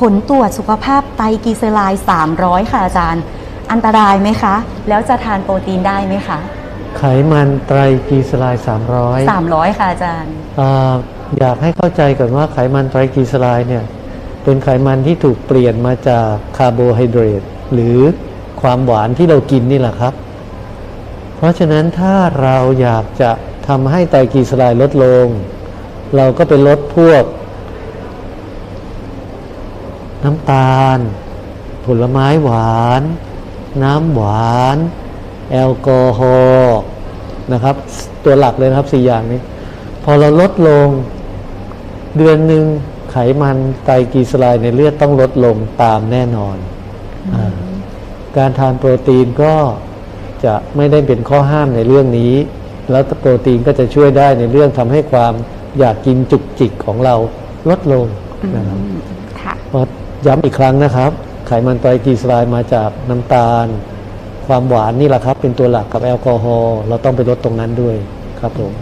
ผลตรวจสุขภาพไตรกลีเซอไรด์300 ค่ะอาจารย์ อันตรายไหมคะ แล้วจะทานโปรตีนได้ไหมคะ ไขมันไตรกลีเซอไรด์300 300 ค่ะอาจารย์ อ่าอยากให้เข้าใจก่อนว่าไขมันไตรกลีเซอไรด์เนี่ยเป็นไขมันที่ถูกเปลี่ยนมาจากคาร์โบไฮเดรตหรือความหวานที่เรากินนี่แหละครับ เพราะฉะนั้นถ้าเราอยากจะทำให้ไตรกลีเซอไรด์ลดลง เราก็ไปลดพวก น้ำตาล ผลไม้หวาน น้ำหวาน แอลกอฮอล์นะครับ ตัวหลักเลยนะครับสี่อย่างนี้ พอเราลดลงเดือนหนึ่งไขมันไตรกลีเซอไรด์ในเลือดต้องลดลงตามแน่นอนอการทานโปรตีนก็จะไม่ได้เป็นข้อห้ามในเรื่องนี้ แล้วโปรตีนก็จะช่วยได้ในเรื่องทำให้ความอยากกินจุกจิกของเราลดลงนะครับพราะ ย้ำอีกครั้งนะครับ ไขมันไตรกลีเซอไรด์มาจากน้ำตาล ความหวานนี่แหละครับ เป็นตัวหลักกับแอลกอฮอล์เราต้องไปลดตรงนั้นด้วยครับผม